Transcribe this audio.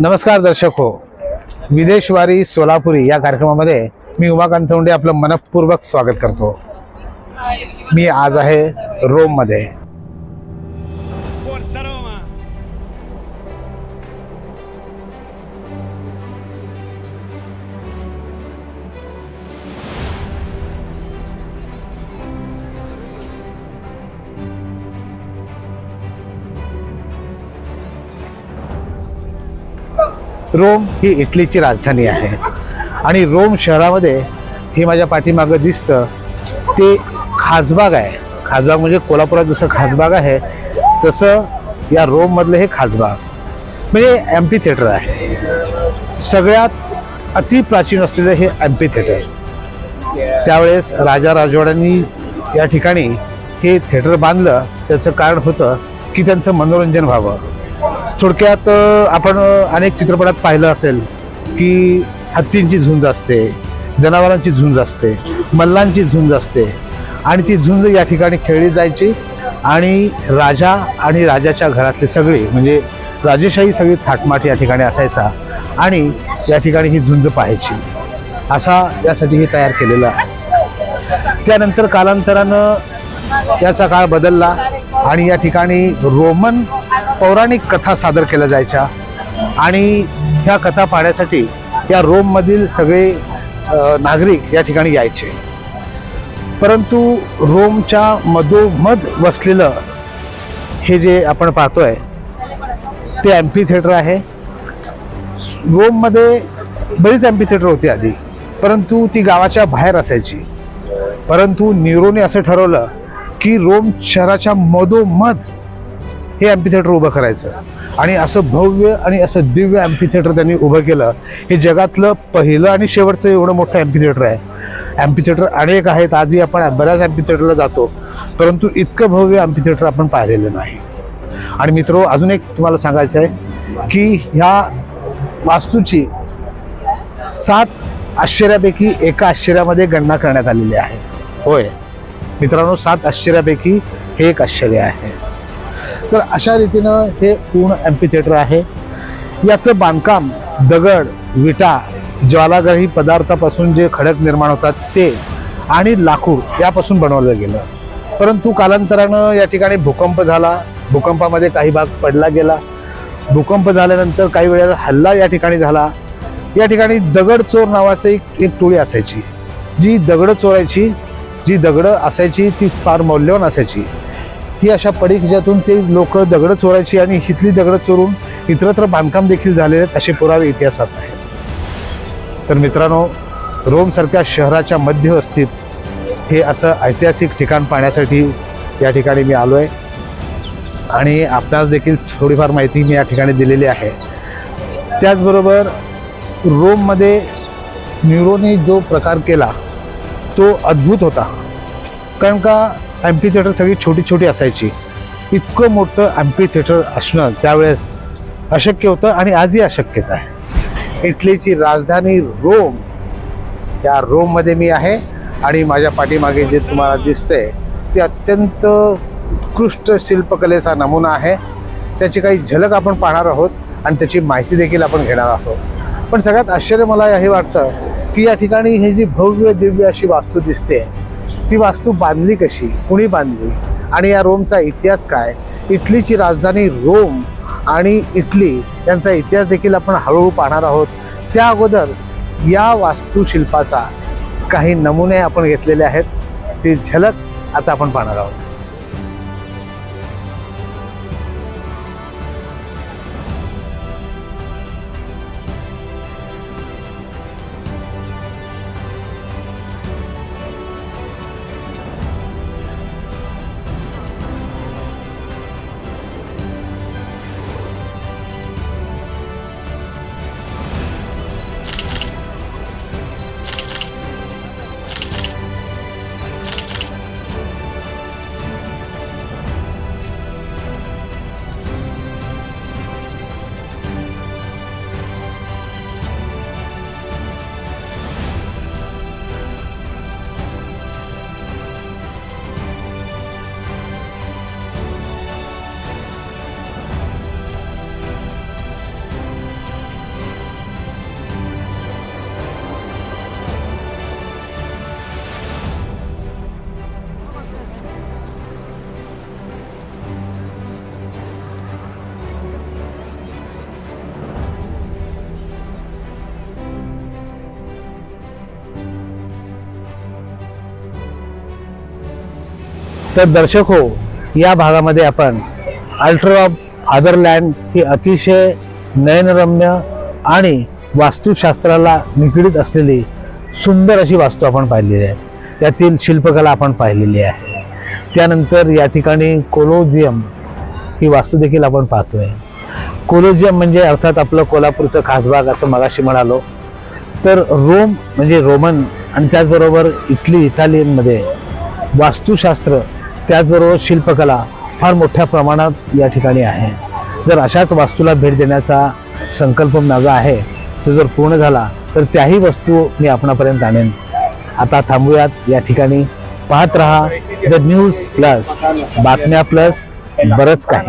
नमस्कार दर्शक हो. विदेशवारी सोलापुरी या कार्यक्रमामध्ये मी उमाकांत चौंडे आपलं मनपूर्वक स्वागत करतो. मी आज आहे रोममध्ये. रोम ही इटलीची राजधानी आहे. आणि रोम शहरामध्ये हे माझ्या पाठीमागं दिसतं. ते खासबाग आहे. खासबाग म्हणजे कोल्हापुरात जसं खासबाग आहे तसं या रोममधलं हे खासबाग. म्हणजे एम्पी थिएटर आहे. सगळ्यात अतिप्राचीन असलेलं हे एम्पी थिएटर त्यावेळेस राजा राजवाड्यांनी या ठिकाणी हे थिएटर बांधलं. त्याचं कारण होतं की त्यांचं मनोरंजन व्हावं. थोडक्यात आपण अनेक चित्रपटात पाहिलं असेल की हत्तींची झुंज असते जनावरांची झुंज असते मल्लांची झुंज असते आणि ती झुंज या ठिकाणी खेळली जायची आणि राजा आणि राजाच्या घरातले सगळे म्हणजे राजेशाही सगळी थाटमाट या ठिकाणी असायचा आणि या ठिकाणी ही झुंज पाहायची. असा यासाठी हे तयार केलेलं आहे. त्यानंतर कालांतरानं याचा काळ बदलला आणि या ठिकाणी रोमन पौराणिक कथा सादर केल्या जायच्या. आणि ह्या कथा पाहण्यासाठी या रोममधील सगळे नागरिक या ठिकाणी यायचे. परंतु रोमच्या मधोमध वसलेलं हे जे आपण पाहतोय ते ॲम्पी थिएटर आहे रोममध्ये बरीच ॲम्पी थिएटर होती आधी परंतु ती गावाच्या बाहेर असायची. परंतु न्यूरोने असं ठरवलं की रोम शहराच्या मधोमध हे ॲम्पी थिएटर उभं करायचं. आणि असं भव्य आणि असं दिव्य अॅम्पी थिएटर त्यांनी उभं केलं हे जगातलं पहिलं आणि शेवटचं एवढं मोठं ॲम्पी थिएटर आहे. अॅम्पी थिएटर अनेक आहेत आजही आपण बऱ्याच ॲम्पी थिएटरला जातो परंतु इतकं भव्य अॅम्पी थिएटर आपण पाहिलेलं नाही. आणि मित्रो अजून एक तुम्हाला सांगायचं आहे की ह्या वास्तूची सात आश्चर्यापैकी एका आश्चर्यामध्ये गणना करण्यात आलेली आहे. होय. मित्रांनो सात आश्चर्यापैकी हे एक आश्चर्य आहे. तर अशा रीतीनं हे पूर्ण एम्पी थिएटर आहे. याचं बांधकाम दगड विटा ज्वालाग्रही पदार्थापासून जे खडक निर्माण होतात ते आणि लाकूड यापासून बनवलं गेलं. परंतु कालांतरानं या ठिकाणी भूकंप झाला. भूकंपामध्ये काही भाग पडला गेला. भूकंप झाल्यानंतर काही वेळेला हल्ला या ठिकाणी झाला. या ठिकाणी दगड चोर नावाचं एक एक टोळी असायची. जी दगडं चोरायची जी दगडं असायची ती फार मौल्यवान असायची. ही अशा पडीक ज्यातून ते लोक दगडं चोरायची आणि हिथली दगडं चोरून इतरत्र बांधकाम देखील झालेले आहेत असे पुरावे इतिहासात आहेत. तर मित्रांनो रोमसारख्या शहराच्या मध्यवस्तीत हे असं ऐतिहासिक ठिकाण पाहण्यासाठी या ठिकाणी मी आलो आहे आणि आपणास देखील थोडीफार माहिती मी या ठिकाणी दिलेली आहे. त्याचबरोबर रोममध्ये न्यूरोने जो प्रकार केला तो अद्भुत होता. कारण का ॲम्पी थिएटर सगळी छोटी छोटी असायची. इतकं मोठं ॲम्पी थिएटर असणं त्यावेळेस अशक्य होतं आणि आजही अशक्यच आहे. इटलीची राजधानी रोम या रोममध्ये मी आहे आणि माझ्या पाठीमागे जे तुम्हाला दिसतंय ते अत्यंत उत्कृष्ट शिल्पकलेचा नमुना आहे. त्याची काही झलक आपण पाहणार आहोत आणि त्याची माहिती देखील आपण घेणार आहोत. पण सगळ्यात आश्चर्य मला हे वाटतं की या ठिकाणी हे जी भव्य दिव्य अशी वास्तू दिसते ती वास्तू बांधली कशी? कुणी बांधली? आणि या रोमचा इतिहास काय? इटलीची राजधानी रोम आणि इटली यांचा इतिहास देखील आपण हळूहळू पाहणार आहोत. त्या अगोदर या वास्तुशिल्पाचा काही नमुने आपण घेतलेले आहेत. ती झलक आता आपण पाहणार आहोत. तर दर्शक हो या भागामध्ये आपण अल्ट्रा फादरलँड ही अतिशय नयनरम्य आणि वास्तुशास्त्राला निगडीत असलेली सुंदर अशी वास्तू आपण पाहिलेली आहे. त्यातील शिल्पकला आपण पाहिलेली आहे. त्यानंतर या ठिकाणी कोलोजियम ही वास्तू देखील आपण पाहतोय. कोलोजियम म्हणजे अर्थात आपलं कोल्हापूरचं खासबाग असं मगाशी म्हणालो. तर रोम म्हणजे रोमन आणि त्याचबरोबर इटली इटालियनमध्ये वास्तुशास्त्र त्याचबरोबर शिल्पकला फार मोठ्या प्रमाणात या ठिकाणी आहे. जर अशाच वास्तूला भेट देण्याचा संकल्प माझा आहे तो जर पूर्ण झाला तर त्याही वस्तू मी आपणापर्यंत आणेन. आता थांबूयात या ठिकाणी. पाहत रहा द न्यूज प्लस बातम्या प्लस बरंच काही.